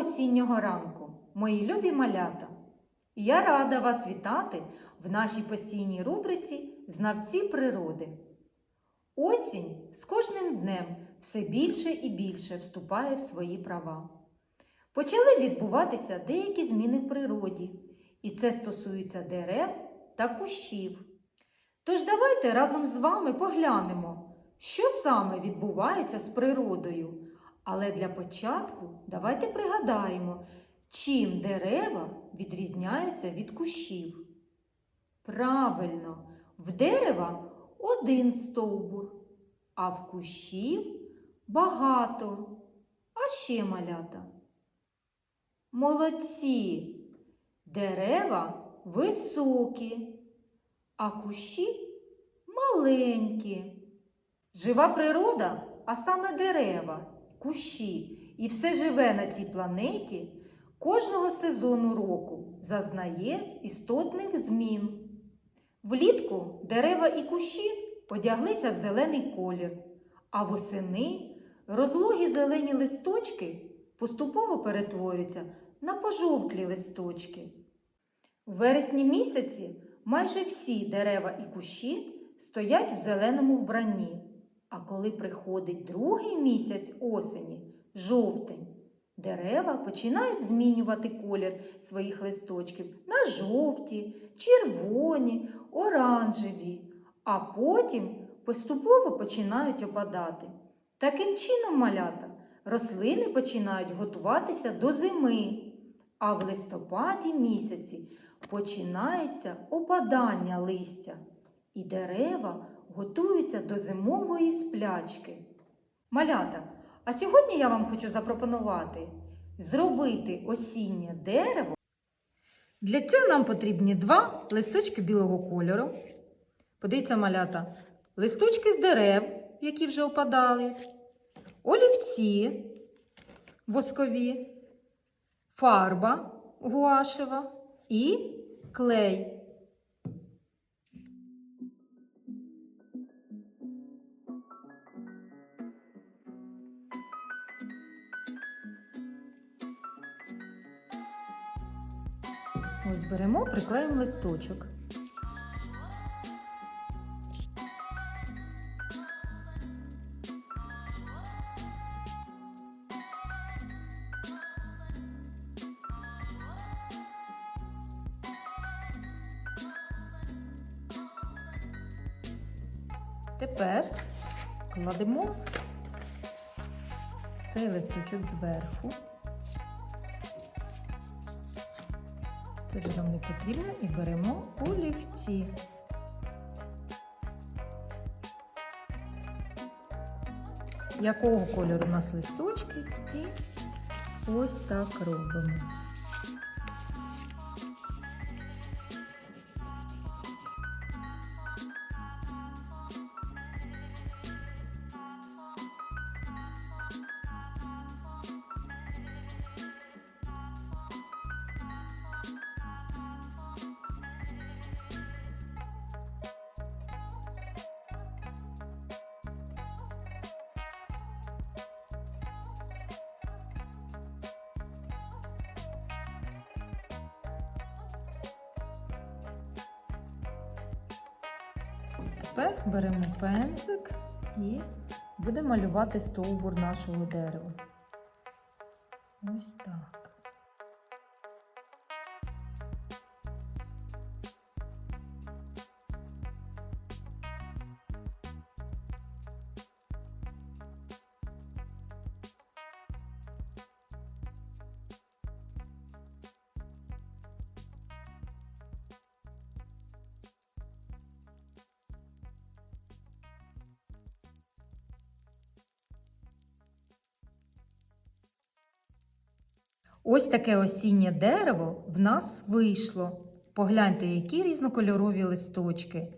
осіннього ранку, мої любі малята! Я рада вас вітати в нашій постійній рубриці Знавці природи. Осінь з кожним днем все більше і більше вступає в свої права. Почали відбуватися деякі зміни в природі, і це стосується дерев та кущів. Тож давайте разом з вами поглянемо, що саме відбувається з природою. Але для початку давайте пригадаємо, чим дерева відрізняються від кущів. Правильно, в дерева один стовбур, а в кущів багато. А ще малята. Молодці! Дерева високі, а кущі маленькі. Жива природа, а саме дерева, кущі і все живе на цій планеті кожного сезону року зазнає істотних змін. Влітку дерева і кущі одяглися в зелений колір, а восени розлогі зелені листочки поступово перетворюються на пожовклі листочки. У вересні місяці майже всі дерева і кущі стоять в зеленому вбранні. А коли приходить другий місяць осені, жовтень, дерева починають змінювати колір своїх листочків на жовті, червоні, оранжеві, а потім поступово починають опадати. Таким чином, малята, рослини починають готуватися до зими, а в листопаді місяці починається опадання листя, і дерева готуються до зимової сплячки. Малята, а сьогодні я вам хочу запропонувати зробити осіннє дерево. Для цього нам потрібні два листочки білого кольору. Подивіться, малята, листочки з дерев, які вже опадали, олівці воскові, фарба гуашева і клей. Ось беремо, приклеїмо листочок. Тепер кладемо цей листочок зверху. Це вже нам не потрібно і беремо олівці. Якого кольору у нас листочки і ось так робимо. Тепер беремо пензик і будемо малювати стовбур нашого дерева. Ось так. Ось таке осіннє дерево в нас вийшло. Погляньте, які різнокольорові листочки.